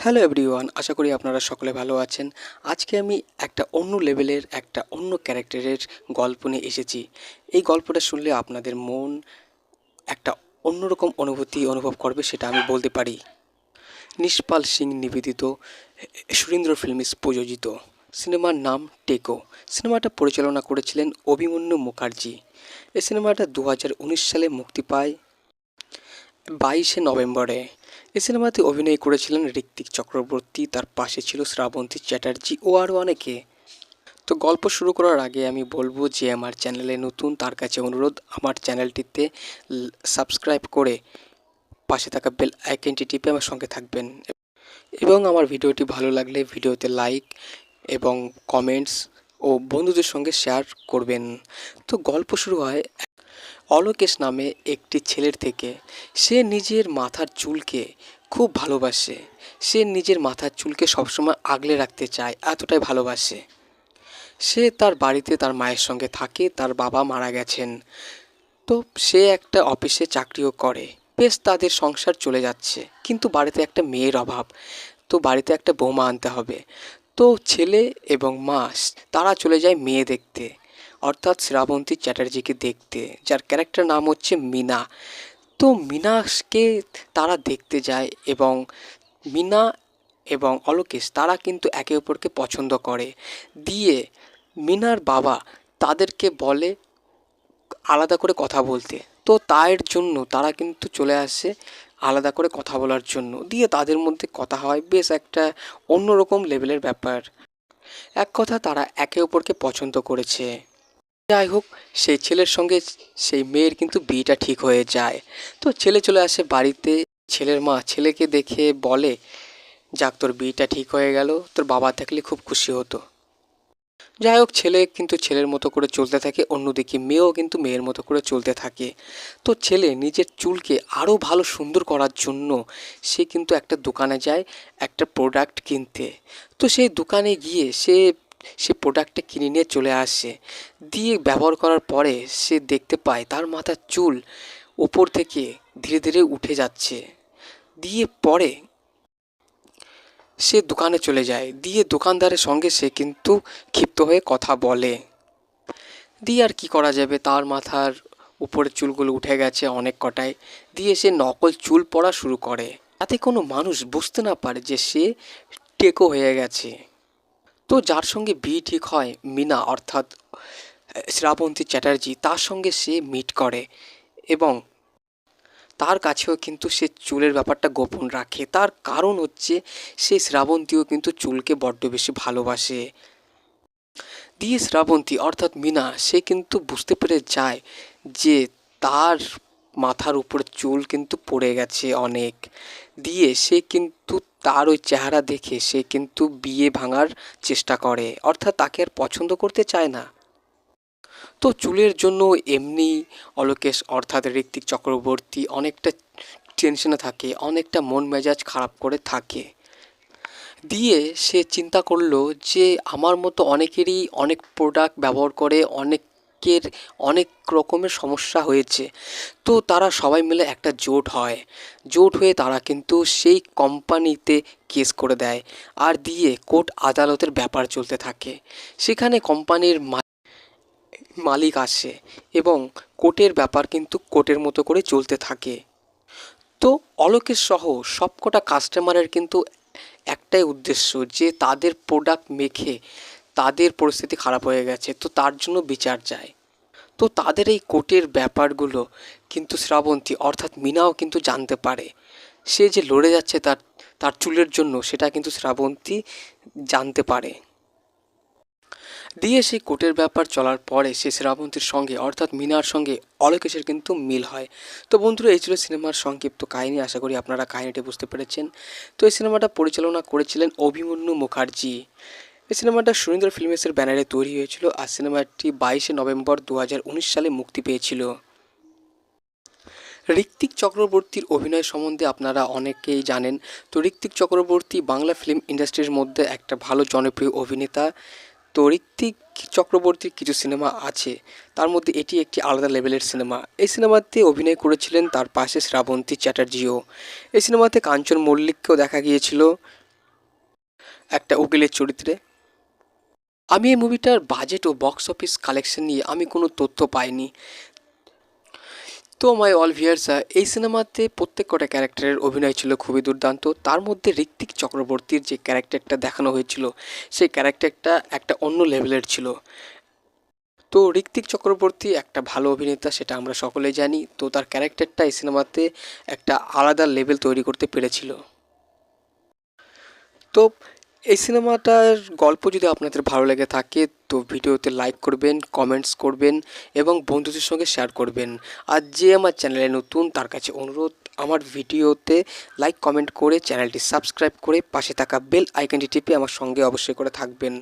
Hello everyone, আশা করি আপনারা সকলে ভালো আছেন। আজকে আমি একটা অন্য লেভেলের, একটা অন্য ক্যারেক্টারের গল্প নিয়ে এসেছি। এই গল্পটা শুনলে আপনাদের মন একটা অন্যরকম অনুভূতি অনুভব করবে, সেটা আমি বলতে পারি। নিষ্পাল সিং নিবেদিত, সুরেন্দ্র ফিল্মস প্রযোজিত। সিনেমার নাম টেকো। সিনেমাটা পরিচালনা করেছিলেন অভিমন্যু মুখার্জি। এই সিনেমাটা দু হাজার উনিশ সালে মুক্তি পায় বাইশে নভেম্বরে। এই সিনেমাতে অভিনয় করেছিলেন ঋত্বিক চক্রবর্তী, তার পাশে ছিল শ্রাবন্তী চ্যাটার্জি ও আরও অনেকে। তো গল্প শুরু করার আগে আমি বলব যে আমার চ্যানেলে নতুন, তার কাছে অনুরোধ, আমার চ্যানেলটিতে সাবস্ক্রাইব করে পাশে থাকা বেল আইকনটি টিপে আমার সঙ্গে থাকবেন। এবং আমার ভিডিওটি ভালো লাগলে ভিডিওতে লাইক এবং কমেন্টস ও বন্ধুদের সঙ্গে শেয়ার করবেন। তো গল্প শুরু হয় অলোকেশ নামে একটি ছেলের থেকে সে নিজের মাথার চুলকে খুব ভালোবাসে। সে নিজের মাথার চুলকে সবসময় আগলে রাখতে চায়, এতটাই ভালোবাসে। সে তার বাড়িতে তার মায়ের সঙ্গে থাকে, তার বাবা মারা গেছেন। তো সে একটা অফিসে চাকরিও করে। বেশ তাদের সংসার চলে যাচ্ছে, কিন্তু বাড়িতে একটা মেয়ের অভাব। তো বাড়িতে একটা বোমা আনতে হবে। তো ছেলে এবং মা, তারা চলে যায় মেয়ে দেখতে। অর্থাৎ শ্রাবন্তী চ্যাটার্জিকে দেখতে, যার ক্যারেক্টার নাম হচ্ছে মিনা। তো মিনাকে তারা দেখতে যায় এবং মিনা এবং অলোকেশ তারা কিন্তু একে অপরকে পছন্দ করে। দিয়ে মিনার বাবা তাদেরকে বলে আলাদা করে কথা বলতে। তো তার জন্য তারা কিন্তু চলে আসে আলাদা করে কথা বলার জন্য। দিয়ে তাদের মধ্যে কথা হয় বেশ একটা অন্যরকম লেভেলের ব্যাপার। এক কথা তারা একে অপরকে পছন্দ করেছে। যাই হোক সেই ছেলের সঙ্গে সেই মেয়ের কিন্তু বিয়েটা ঠিক হয়ে যায়। তো ছেলে চলে আসে বাড়িতে, ছেলের মা ছেলেকে দেখে বলে, যাক, তোর বিয়েটা ঠিক হয়ে গেল, তোর বাবা থাকলে খুব খুশি হতো। যাই হোক ছেলে কিন্তু ছেলের মতো করে চলতে থাকে, অন্যদিকে মেয়েও কিন্তু মেয়ের মতো করে চলতে থাকে। তো ছেলে নিজের চুলকে আরও ভালো সুন্দর করার জন্য সে কিন্তু একটা দোকানে যায়, একটা প্রোডাক্ট কিনতে। তো সেই দোকানে গিয়ে সে সে প্রোডাক্টটা কিনে নিয়ে চলে আসে। দিয়ে ব্যবহার করার পরে সে দেখতে পায় তার মাথার চুল ওপর থেকে ধীরে ধীরে উঠে যাচ্ছে। দিয়ে পরে সে দোকানে চলে যায়। দিয়ে দোকানদারের সঙ্গে সে কিন্তু ক্ষিপ্ত হয়ে কথা বলে। দিয়ে আর কি করা যাবে? তার মাথার উপরের চুলগুলো উঠে গেছে অনেক কটায়। দিয়ে সে নকল চুল পড়া শুরু করে। তাতে কোনো মানুষ বুঝতে না পারে যে সে টেকো হয়ে গেছে। তো যার সঙ্গে বিয়ে ঠিক হয় মিনা অর্থাৎ শ্রাবন্তী চ্যাটার্জি, তার সঙ্গে সে মিট করে এবং তার কাছেও কিন্তু সে চুলের ব্যাপারটা গোপন রাখে। তার কারণ হচ্ছে সে শ্রাবন্তীও কিন্তু চুলকে বড্ড বেশি ভালোবাসে। দিয়ে শ্রাবন্তী অর্থাৎ মিনা, সে কিন্তু বুঝতে পেরে যায় যে তার মাথার উপরে চুল কিন্তু পড়ে গেছে অনেক। দিয়ে সে কিন্তু তার ওই চেহারা দেখে সে কিন্তু বিয়ে ভাঙার চেষ্টা করে, অর্থাৎ তাকে আর পছন্দ করতে চায় না। তো চুলের জন্য এমনি অলোকেশ, অর্থাৎ ঋত্বিক চক্রবর্তী, অনেকটা টেনশনে থাকে, অনেকটা মন মেজাজ খারাপ করে থাকে। দিয়ে সে চিন্তা করল যে, আমার মতো অনেকেরই অনেক প্রোডাক্ট ব্যবহার করে অনেকের অনেক রকমের সমস্যা হয়েছে। তো তারা সবাই মিলে একটা জোট হয়। জোট হয়ে তারা কিন্তু সেই কোম্পানিতে কেস করে দেয় আর দিয়ে কোর্ট আদালতের ব্যাপার চলতে থাকে। সেখানে কোম্পানির মালিক আসে এবং কোর্টের ব্যাপার কিন্তু কোর্টের মতো করে চলতে থাকে। তো অলোকের সহ সবকটা কাস্টমারের কিন্তু একটাই উদ্দেশ্য যে তাদের প্রোডাক্ট মেখে তাদের পরিস্থিতি খারাপ হয়ে গেছে। তো তার জন্য বিচার চায়। তো তাদের এই কোর্টের ব্যাপারগুলো কিন্তু শ্রাবন্তী, অর্থাৎ মিনাও কিন্তু জানতে পারে। সে যে লড়ে যাচ্ছে তার তার চুলের জন্য সেটা কিন্তু শ্রাবন্তী জানতে পারে। দিয়ে সেই কোর্টের ব্যাপার চলার পরে সে শ্রাবন্তীর সঙ্গে, অর্থাৎ মিনার সঙ্গে অলোকেশের কিন্তু মিল হয়। তো বন্ধুরা, এই ছিল সিনেমার সংক্ষিপ্ত কাহিনী। আশা করি আপনারা কাহিনীটি বুঝতে পেরেছেন। তো এই সিনেমাটা পরিচালনা করেছিলেন অভিমন্যু মুখার্জি। এই সিনেমাটা সুরেন্দ্র ফিল্মসের ব্যানারে তৈরি হয়েছিল আর সিনেমাটি বাইশে নভেম্বর দু হাজার উনিশ সালে মুক্তি পেয়েছিল। ঋত্বিক চক্রবর্তীর অভিনয় সম্বন্ধে আপনারা অনেকেই জানেন। তো ঋত্বিক চক্রবর্তী বাংলা ফিল্ম ইন্ডাস্ট্রির মধ্যে একটা ভালো জনপ্রিয় অভিনেতা। তো ঋত্বিক চক্রবর্তীর কিছু সিনেমা আছে। তার মধ্যে এটি একটি আলাদা লেভেলের সিনেমা। এই সিনেমাতে অভিনয় করেছিলেন তার পাশে শ্রাবন্তী চ্যাটার্জিও। এই সিনেমাতে কাঞ্চন মল্লিককেও দেখা গিয়েছিল। একটা উকিলের চরিত্রে। আমি এই মুভিটার বাজেট ও বক্স অফিস কালেকশন নিয়ে আমি কোনো তথ্য পাইনি। তো মাই অল ভিয়ার্সা এই সিনেমাতে প্রত্যেক কটা ক্যারেক্টারের অভিনয় ছিল খুবই দুর্দান্ত। তার মধ্যে ঋত্বিক চক্রবর্তীর যে ক্যারেক্টারটা দেখানো হয়েছিল, সেই ক্যারেক্টারটা একটা অন্য লেভেলের ছিল। তো, ঋত্বিক চক্রবর্তী একটা ভালো অভিনেতা, সেটা আমরা সকলেই জানি। তো, তার ক্যারেক্টারটা এই সিনেমাতে একটা আলাদা লেভেল তৈরি করতে পেরেছিল। তো এই সিনেমাটার গল্প যদি আপনাদের ভালো লেগে থাকে, তো ভিডিওতে লাইক করবেন কমেন্টস করবেন এবং বন্ধুদের সঙ্গে শেয়ার করবেন। আর যে আমার চ্যানেলে নতুন, তার কাছে অনুরোধ, আমার ভিডিওতে লাইক কমেন্ট করে চ্যানেলটি সাবস্ক্রাইব করে পাশে থাকা বেল আইকনটি টিপে আমার সঙ্গে অবশ্যই করে থাকবেন,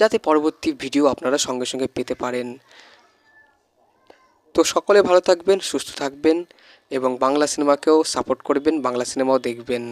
যাতে পরবর্তী ভিডিও আপনারা সঙ্গে সঙ্গে পেতে পারেন। তো সকলে ভালো থাকবেন, সুস্থ থাকবেন এবং বাংলা সিনেমাকেও সাপোর্ট করবেন, বাংলা সিনেমাও দেখবেন।